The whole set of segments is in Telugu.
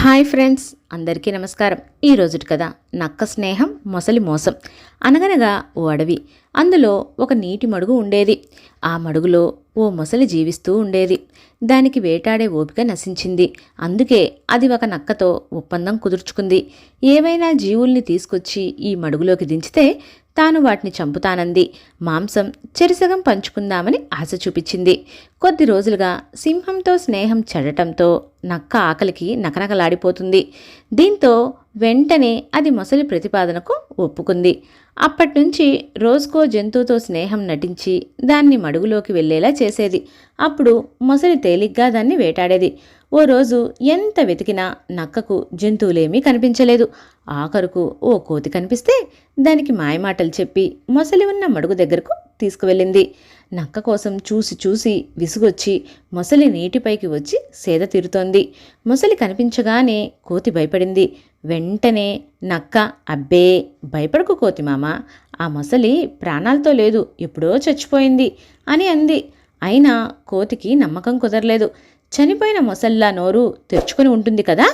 Hi friends, అందరికీ నమస్కారం. ఈ రోజుటి కథ నక్క స్నేహం మొసలి మోసం. అనగనగా ఓ అడవి. అందులో ఒక నీటి మడుగు ఉండేది. ఆ మడుగులో ఓ మొసలి జీవిస్తూ ఉండేది. దానికి వేటాడే ఓపిక నశించింది. అందుకే అది ఒక నక్కతో ఒప్పందం కుదుర్చుకుంది. ఏవైనా జీవుల్ని తీసుకొచ్చి ఈ మడుగులోకి దించితే తాను వాటిని చంపుతానంది. మాంసం చెరిసగం పంచుకుందామని ఆశ చూపించింది. కొద్ది రోజులుగా సింహంతో స్నేహం చెడటంతో నక్క ఆకలికి నకనకలాడిపోతుంది. దీంతో వెంటనే అది మొసలి ప్రతిపాదనకు ఒప్పుకుంది. అప్పటినుంచి రోజుకో జంతువుతో స్నేహం నటించి దాన్ని మడుగులోకి వెళ్ళేలా చేసేది. అప్పుడు మొసలి తేలిగ్గా దాన్ని వేటాడేది. ఓ రోజు ఎంత వెతికినా నక్కకు జంతువులేమీ కనిపించలేదు. ఆఖరుకు ఓ కోతి కనిపిస్తే దానికి మాయమాటలు చెప్పి మొసలి ఉన్న మడుగు దగ్గరకు తీసుకువెళ్ళింది. నక్క కోసం చూసి చూసి విసుగొచ్చి మొసలి నీటిపైకి వచ్చి సేద తీరుతోంది. మొసలి కనిపించగానే కోతి భయపడింది. వెంటనే నక్క అబ్బే భయపడకు కోతి మామ. ఆ మొసలి ప్రాణాలతో లేదు ఎప్పుడో చచ్చిపోయింది అని అంది. అయినా కోతికి నమ్మకం కుదరలేదు. చనిపోయిన మొసల్లా నోరు తెరుచుకొని ఉంటుంది కదా?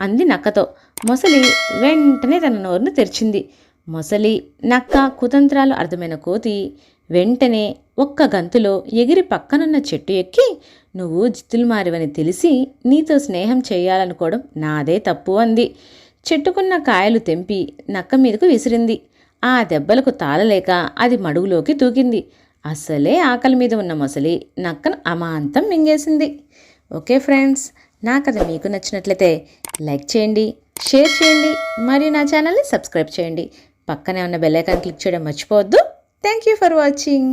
అంది నక్కతో. మొసలి వెంటనే తన నోరును తెరిచింది. మొసలి నక్క కుతంత్రాలు అర్థమైన కోతి వెంటనే ఒక్క గంతులో ఎగిరి పక్కనున్న చెట్టు ఎక్కి నువ్వు జిత్తులు మారివని తెలిసి నీతో స్నేహం చేయాలనుకోవడం నాదే తప్పు అంది. చెట్టుకున్న కాయలు తెంపి నక్క మీదకు విసిరింది. ఆ దెబ్బలకు తాళలేక అది మడుగులోకి దూకింది. అసలే ఆకలి మీద ఉన్న మొసలి నక్కను అమాంతం మింగేసింది. ఓకే ఫ్రెండ్స్ నా కథ మీకు నచ్చినట్లయితే లైక్ చేయండి షేర్ చేయండి మరియు నా ఛానల్ని సబ్స్క్రైబ్ చేయండి. పక్కనే ఉన్న బెల్లైకాన్ క్లిక్ చేయడం మర్చిపోవద్దు. Thank you for watching